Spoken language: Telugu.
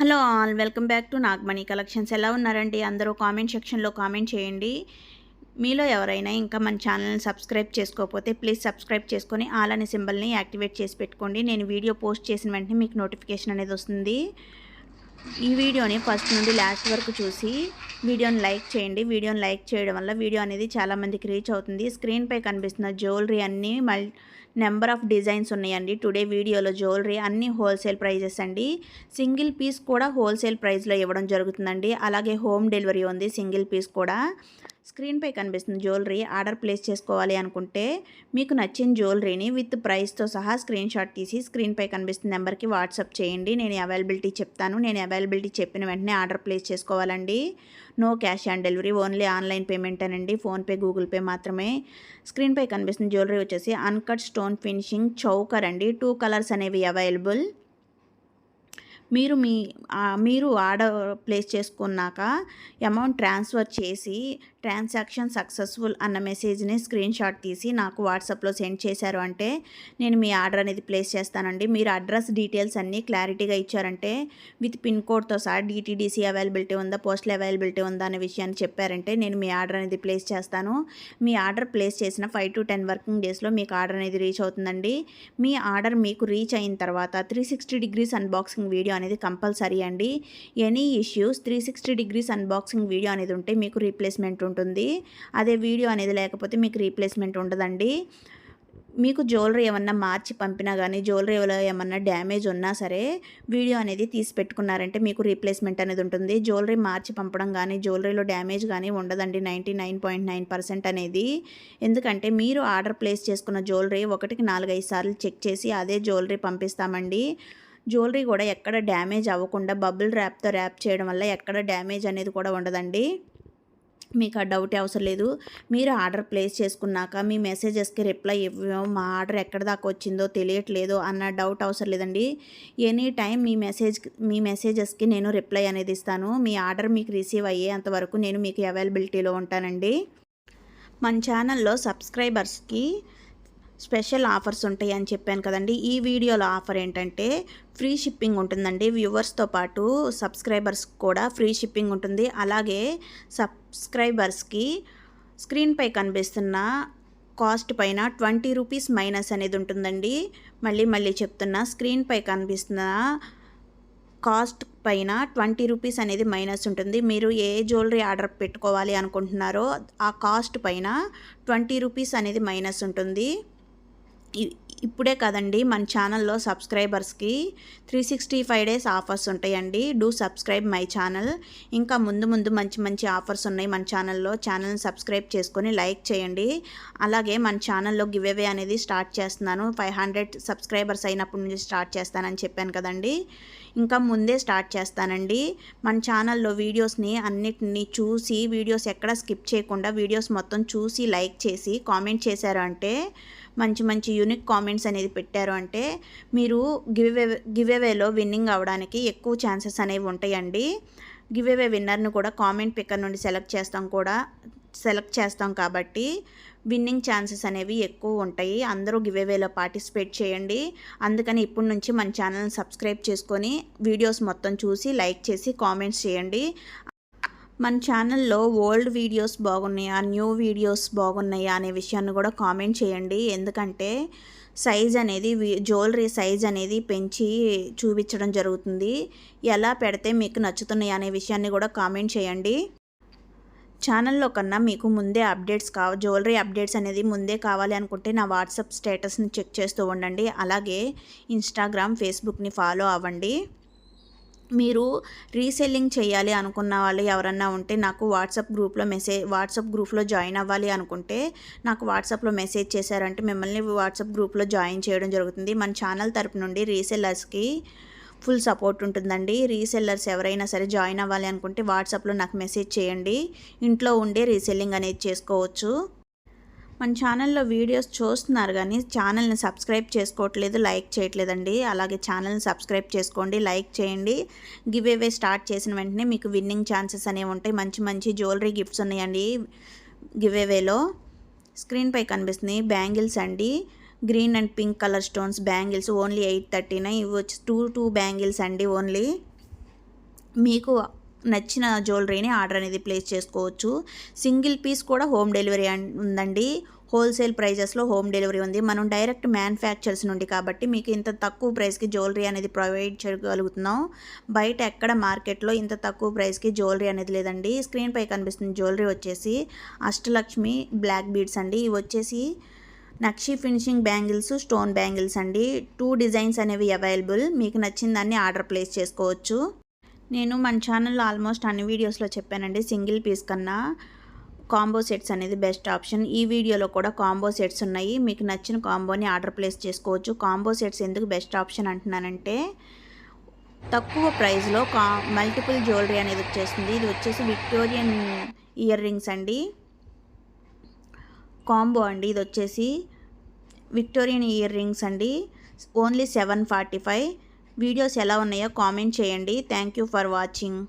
Hello all welcome back to Nagamani collections. ఎలా ఉన్నారండి? అందరూ కామెంట్ సెక్షన్లో కామెంట్ చేయండి. మీలో ఎవరైనా ఇంకా మన ఛానల్ని సబ్స్క్రైబ్ చేసుకోకపోతే ప్లీజ్ సబ్స్క్రైబ్ చేసుకొని ఆల్ అనే సింబల్ని యాక్టివేట్ చేసి పెట్టుకోండి. నేను వీడియో పోస్ట్ చేసిన వెంటనే మీకు నోటిఫికేషన్ అనేది వస్తుంది. ఈ వీడియోని ఫస్ట్ నుండి లాస్ట్ వరకు చూసి వీడియోని లైక్ చేయండి. వీడియోని లైక్ చేయడం వల్ల వీడియో అనేది చాలామందికి రీచ్ అవుతుంది. స్క్రీన్పై కనిపిస్తున్న జ్యువెలరీ అన్నీ మల్ నెంబర్ ఆఫ్ డిజైన్స్ ఉన్నాయండి. టుడే వీడియోలో జ్యువెలరీ అన్నీ హోల్సేల్ ప్రైజెస్ అండి. సింగిల్ పీస్ కూడా హోల్సేల్ ప్రైస్లో ఇవ్వడం జరుగుతుందండి. అలాగే హోమ్ డెలివరీ ఉంది సింగిల్ పీస్ కూడా. స్క్రీన్పై కనిపిస్తుంది జ్యువెలరీ ఆర్డర్ ప్లేస్ చేసుకోవాలి అనుకుంటే మీకు నచ్చిన జ్యువెలరీని విత్ ప్రైస్తో సహా స్క్రీన్ షాట్ తీసి స్క్రీన్పై కనిపిస్తున్న నెంబర్కి వాట్సాప్ చేయండి. నేను అవైలబిలిటీ చెప్తాను. నేను అవైలబిలిటీ చెప్పిన వెంటనే ఆర్డర్ ప్లేస్ చేసుకోవాలండి. No cash on delivery only online payment అనండి. ఫోన్పే గూగుల్ పే మాత్రమే. స్క్రీన్పై కనిపిస్తున్న జ్యువెలరీ వచ్చేసి అన్కట్ స్టోన్ ఫినిషింగ్ చౌకర్ అండి. టూ కలర్స్ అనేవి అవైలబుల్. మీరు మీ మీరు ఆర్డర్ ప్లేస్ చేసుకున్నాక అమౌంట్ ట్రాన్స్ఫర్ చేసి ట్రాన్సాక్షన్ సక్సెస్ఫుల్ అన్న మెసేజ్ని స్క్రీన్ షాట్ తీసి నాకు వాట్సాప్లో సెండ్ చేశారు అంటే నేను మీ ఆర్డర్ అనేది ప్లేస్ చేస్తానండి. మీరు అడ్రస్ డీటెయిల్స్ అన్నీ క్లారిటీగా ఇచ్చారంటే విత్ పిన్ కోడ్తో సహా డిటీడీసీ అవైలబిలిటీ ఉందా పోస్టల్ అవైలబిలిటీ ఉందా అనే విషయాన్ని చెప్పారంటే నేను మీ ఆర్డర్ అనేది ప్లేస్ చేస్తాను. మీ ఆర్డర్ ప్లేస్ చేసిన ఫైవ్ టు టెన్ వర్కింగ్ డేస్లో మీకు ఆర్డర్ అనేది రీచ్ అవుతుందండి. మీ ఆర్డర్ మీకు రీచ్ అయిన తర్వాత three sixty degrees unboxing video అనేది కంపల్సరీ అండి. Any issues three sixty degrees unboxing video అనేది ఉంటే మీకు రీప్లేస్మెంట్ ఉంటుంది. అదే వీడియో అనేది లేకపోతే మీకు రీప్లేస్మెంట్ ఉండదండి. మీకు జ్యువెలరీ ఏమన్నా మార్చి పంపినా కానీ జ్యువెలరీలో ఏమన్నా డ్యామేజ్ ఉన్నా సరే వీడియో అనేది తీసి పెట్టుకున్నారంటే మీకు రీప్లేస్మెంట్ అనేది ఉంటుంది. జ్యువెలరీ మార్చి పంపడం కానీ జ్యువెలరీలో డ్యామేజ్ కానీ ఉండదండి ninety nine point nine percent అనేది. ఎందుకంటే మీరు ఆర్డర్ ప్లేస్ చేసుకున్న జ్యువెలరీ ఒకటికి నాలుగైదు సార్లు చెక్ చేసి అదే జ్యువెలరీ పంపిస్తామండి. జ్యువెలరీ కూడా ఎక్కడ డ్యామేజ్ అవ్వకుండా బబుల్ ర్యాప్తో ర్యాప్ చేయడం వల్ల ఎక్కడ డ్యామేజ్ అనేది కూడా ఉండదండి. మీకు ఆ డౌట్ అవసరం లేదు. మీరు ఆర్డర్ ప్లేస్ చేసుకున్నాక మీ మెసేజెస్కి రిప్లై ఇవ్వం మా ఆర్డర్ ఎక్కడ దాకా వచ్చిందో తెలియట్లేదు అన్న డౌట్ అవసరం లేదండి. ఎనీ టైం మీ మెసేజ్ మీ మెసేజెస్కి నేను రిప్లై అనేది ఇస్తాను. మీ ఆర్డర్ మీకు రిసీవ్ అయ్యేంత వరకు నేను మీకు అవైలబిలిటీలో ఉంటానండి. మన ఛానల్లో సబ్స్క్రైబర్స్కి స్పెషల్ ఆఫర్స్ ఉంటాయి అని చెప్పాను కదండి. ఈ వీడియోలో ఆఫర్ ఏంటంటే ఫ్రీ షిప్పింగ్ ఉంటుందండి. వ్యూవర్స్తో పాటు సబ్స్క్రైబర్స్ కూడా ఫ్రీ షిప్పింగ్ ఉంటుంది. అలాగే సబ్స్క్రైబర్స్కి స్క్రీన్పై కనిపిస్తున్న కాస్ట్ పైన ట్వంటీ రూపీస్ మైనస్ అనేది ఉంటుందండి. మళ్ళీ మళ్ళీ చెప్తున్నా స్క్రీన్పై కనిపిస్తున్న కాస్ట్ పైన ట్వంటీ రూపీస్ అనేది మైనస్ ఉంటుంది. మీరు ఏ జ్యువెలరీ ఆర్డర్ పెట్టుకోవాలి అనుకుంటున్నారో ఆ కాస్ట్ పైన ట్వంటీ రూపీస్ అనేది మైనస్ ఉంటుంది. ఇప్పుడే కదండి మన ఛానల్లో సబ్స్క్రైబర్స్కి three sixty five days offers ఉంటాయండి. Do subscribe my channel. ఇంకా ముందు ముందు మంచి మంచి ఆఫర్స్ ఉన్నాయి మన ఛానల్లో. ఛానల్ని సబ్స్క్రైబ్ చేసుకొని లైక్ చేయండి. అలాగే మన ఛానల్లో గివ్ అవే అనేది స్టార్ట్ చేస్తున్నాను. ఫైవ్ హండ్రెడ్ సబ్స్క్రైబర్స్ అయినప్పటి నుంచి స్టార్ట్ చేస్తానని చెప్పాను కదండి. ఇంకా ముందే స్టార్ట్ చేస్తానండి. మన ఛానల్లో వీడియోస్ని అన్నిటిని చూసి వీడియోస్ ఎక్కడ స్కిప్ చేయకుండా వీడియోస్ మొత్తం చూసి లైక్ చేసి కామెంట్ చేశారు అంటే మంచి మంచి యూనిక్ కామెంట్స్ అనేది పెట్టారు అంటే మీరు గివ్ గివేవేలో విన్నింగ్ అవడానికి ఎక్కువ ఛాన్సెస్ అనేవి ఉంటాయండి. గివేవే విన్నర్ను కూడా కామెంట్ పిక్కర్ నుండి సెలెక్ట్ చేస్తాం కూడా సెలెక్ట్ చేస్తాం కాబట్టి విన్నింగ్ ఛాన్సెస్ అనేవి ఎక్కువ ఉంటాయి. అందరూ గివేవేలో పార్టిసిపేట్ చేయండి. అందుకని ఇప్పటి నుంచి మన ఛానల్ని సబ్స్క్రైబ్ చేసుకొని వీడియోస్ మొత్తం చూసి లైక్ చేసి కామెంట్స్ చేయండి. మన ఛానల్లో ఓల్డ్ వీడియోస్ బాగున్నాయా న్యూ వీడియోస్ బాగున్నాయా అనే విషయాన్ని కూడా కామెంట్ చేయండి. ఎందుకంటే సైజ్ అనేది జ్యువెలరీ సైజ్ అనేది పెంచి చూపించడం జరుగుతుంది. ఎలా పెడితే మీకు నచ్చుతున్నాయి అనే విషయాన్ని కూడా కామెంట్ చేయండి. ఛానల్లో కన్నా మీకు ముందే అప్డేట్స్ కావ జ్యువెలరీ అప్డేట్స్ అనేది ముందే కావాలి అనుకుంటే నా వాట్సాప్ స్టేటస్ని చెక్ చేస్తూ ఉండండి. అలాగే ఇన్స్టాగ్రామ్ ఫేస్బుక్ని ఫాలో అవ్వండి. మీరు రీసెల్లింగ్ చేయాలి అనుకున్న వాళ్ళు ఎవరన్నా ఉంటే నాకు వాట్సాప్ గ్రూప్లో మెసేజ్ వాట్సాప్ గ్రూప్లో జాయిన్ అవ్వాలి అనుకుంటే నాకు వాట్సాప్లో మెసేజ్ చేశారంటే మిమ్మల్ని వాట్సాప్ గ్రూప్లో జాయిన్ చేయడం జరుగుతుంది. మన ఛానల్ తరపు నుండి రీసెల్లర్స్కి ఫుల్ సపోర్ట్ ఉంటుందండి. రీసెల్లర్స్ ఎవరైనా సరే జాయిన్ అవ్వాలి అనుకుంటే వాట్సాప్లో నాకు మెసేజ్ చేయండి. ఇంట్లో ఉండే రీసెల్లింగ్ అనేది చేసుకోవచ్చు. మన ఛానల్లో వీడియోస్ చూస్తున్నారు కానీ ఛానల్ని సబ్స్క్రైబ్ చేసుకోవట్లేదు లైక్ చేయట్లేదండి. అలాగే ఛానల్ని సబ్స్క్రైబ్ చేసుకోండి లైక్ చేయండి. గివ్ అవే స్టార్ట్ చేసిన వెంటనే మీకు విన్నింగ్ ఛాన్సెస్ అనేవి ఉంటాయి. మంచి మంచి జ్యువెలరీ గిఫ్ట్స్ ఉన్నాయండి గివ్ అవేలో. స్క్రీన్పై కనిపిస్తుంది బ్యాంగిల్స్ అండి. Green and pink colour stones bangles only eight thirty nine. ఇవి వచ్చి టూ టూ బ్యాంగిల్స్ అండి ఓన్లీ. మీకు నచ్చిన జ్యువెలరీని ఆర్డర్ అనేది ప్లేస్ చేసుకోవచ్చు. సింగిల్ పీస్ కూడా హోమ్ డెలివరీ ఉందండి. హోల్సేల్ ప్రైజెస్లో హోమ్ డెలివరీ ఉంది. మనం డైరెక్ట్ మ్యానుఫ్యాక్చర్స్ నుండి కాబట్టి మీకు ఇంత తక్కువ ప్రైస్కి జ్యువెలరీ అనేది ప్రొవైడ్ చేయగలుగుతున్నాం. బయట ఎక్కడ మార్కెట్లో ఇంత తక్కువ ప్రైస్కి జ్యువెలరీ అనేది లేదండి. స్క్రీన్ పై కనిపిస్తున్న జ్యువెలరీ వచ్చేసి అష్టలక్ష్మి బ్లాక్ బీడ్స్ అండి. ఇవి వచ్చేసి nakshi finishing bangles stone bangles అండి. టూ డిజైన్స్ అనేవి అవైలబుల్. మీకు నచ్చిందాన్ని ఆర్డర్ ప్లేస్ చేసుకోవచ్చు. నేను మన ఛానల్లో ఆల్మోస్ట్ అన్ని వీడియోస్లో చెప్పానండి సింగిల్ పీస్ కన్నా కాంబో సెట్స్ అనేది బెస్ట్ ఆప్షన్. ఈ వీడియోలో కూడా కాంబో సెట్స్ ఉన్నాయి. మీకు నచ్చిన కాంబోని ఆర్డర్ ప్లేస్ చేసుకోవచ్చు. కాంబో సెట్స్ ఎందుకు బెస్ట్ ఆప్షన్ అంటున్నానంటే తక్కువ ప్రైస్లో కా మల్టిపుల్ జ్యువెలరీ అనేది వచ్చేస్తుంది. ఇది వచ్చేసి విక్టోరియన్ ఇయర్ రింగ్స్ అండి. కాంబో అండి. ఇది వచ్చేసి విక్టోరియన్ ఇయర్ రింగ్స్ అండి. Only seven forty five. Videos ఎలా ఉన్నాయో కామెంట్ చేయండి. Thank you for watching.